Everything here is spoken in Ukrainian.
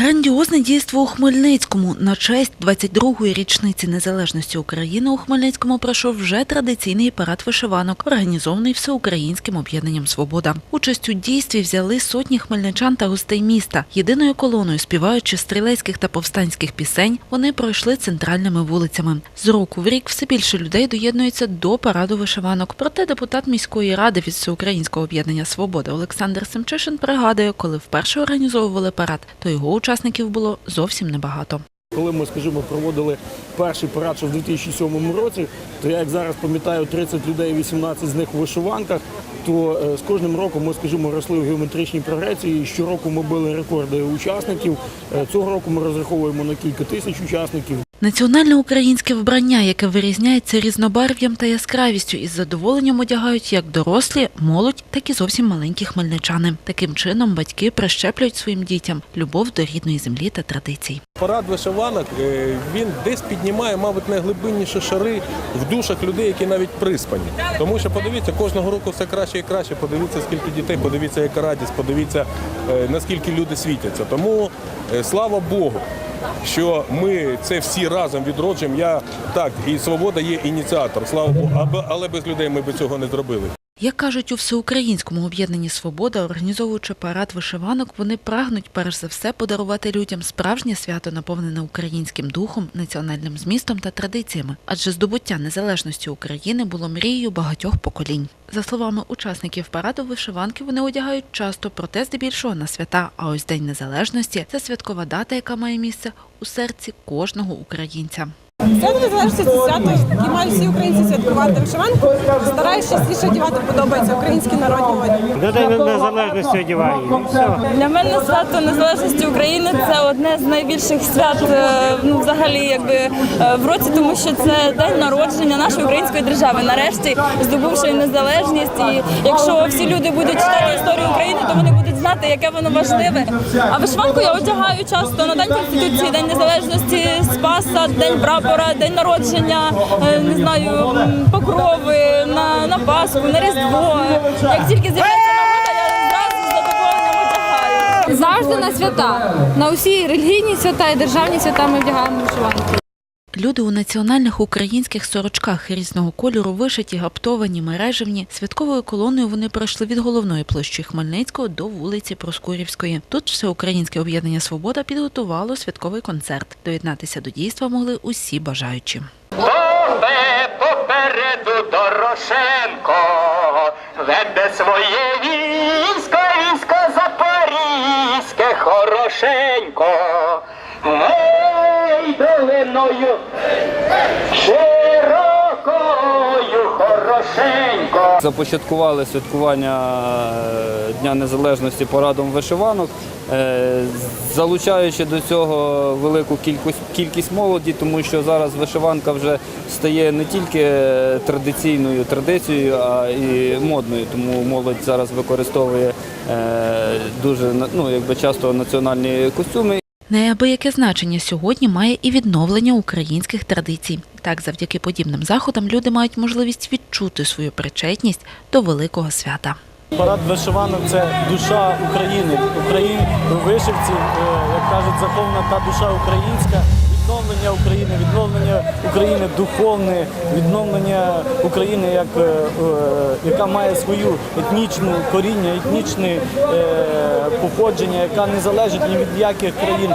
Грандіозне дійство у Хмельницькому на честь 22-ї річниці незалежності України у Хмельницькому пройшов вже традиційний парад вишиванок, організований всеукраїнським об'єднанням Свобода. Участь у дійстві взяли сотні хмельничан та гостей міста. Єдиною колоною, співаючи стрілецьких та повстанських пісень, вони пройшли центральними вулицями. З року в рік все більше людей доєднується до параду вишиванок. Проте депутат міської ради від всеукраїнського об'єднання Свобода Олександр Семчишин пригадує, коли вперше організовували парад, то його учасників було зовсім небагато. Коли ми, скажімо, проводили перший парад ще в 2007 році, то я як зараз пам'ятаю 30 людей, 18 з них у вишиванках, то е, з кожним роком ми, скажімо, росли в геометричній прогресії. Щороку ми били рекорди учасників. Е, Цього року ми розраховуємо на кілька тисяч учасників. Національне українське вбрання, яке вирізняється різнобарв'ям та яскравістю, із задоволенням одягають як дорослі, молодь, так і зовсім маленькі хмельничани. Таким чином батьки прищеплюють своїм дітям любов до рідної землі та традицій. Парад вишиванок е, він десь піднімає, мабуть, найглибинніші шари в душах людей, які навіть приспані. Тому що подивіться, кожного року все краще і краще. Подивіться, скільки дітей, подивіться, яка радість, подивіться, е, наскільки люди світяться. Тому е, слава Богу. Що ми це всі разом відроджуємо. Я так, і свобода є ініціатор, слава Богу, але без людей ми б цього не зробили. Як кажуть у всеукраїнському об'єднанні Свобода, організовуючи парад вишиванок, вони прагнуть перш за все подарувати людям справжнє свято, наповнене українським духом, національним змістом та традиціями. Адже здобуття незалежності України було мрією багатьох поколінь. За словами учасників параду, вишиванки вони одягають часто, проте здебільшого на свята. А ось День Незалежності це святкова дата, яка має місце у серці кожного українця. Свято незалежності це свято, яке мають всі українці святкувати. Вишиванку стараюсь частіше одягати, подобається українські народні одяг. До День незалежності одягаю. і Все. Для мене свято незалежності України це одне з найбільших свят е, ну, взагалі якби е, в році, тому що це день народження нашої української держави. Нарешті здобувши незалежність. І якщо всі люди будуть читати історію України, то вони будуть знати, яке воно важливе. А вишиванку я одягаю часто на день конституції, день незалежності, Спаса, день прапора, день народження, е, не знаю, покрови на, на Пасху, на Різдво. Як тільки з'являється нагода, я зразу з задоволенням одягаю. Завжди на свята. На усі релігійні свята і державні свята ми вдягаємо вишиванки. Люди у національних українських сорочках різного кольору вишиті, гаптовані, мережевні. Святковою колоною вони пройшли від головної площі Хмельницького до вулиці Проскурівської. Тут всеукраїнське об'єднання Свобода підготувало святковий концерт. Доєднатися до дійства могли усі бажаючі. Пове попереду Дорошенко, веде своє військо, військо запорізьке, хорошенько. Гей, широкою, хорошенько. Започаткували святкування е, Дня Незалежності парадом вишиванок, е, залучаючи до цього велику кількість, молоді, тому що зараз вишиванка вже стає не тільки е, традиційною традицією, а і модною. Тому молодь зараз використовує дуже ну, якби часто національні костюми. Неабияке значення сьогодні має і відновлення українських традицій. Так, завдяки подібним заходам люди мають можливість відчути свою причетність до великого свята. Парад вишиванок це душа України. Україн вишивці, е, як кажуть, захована та душа українська. Відновлення України, відновлення України духовне, відновлення України, як, е, е, яка має свою етнічну коріння, етнічне походження, яка не залежить ні від яких країн.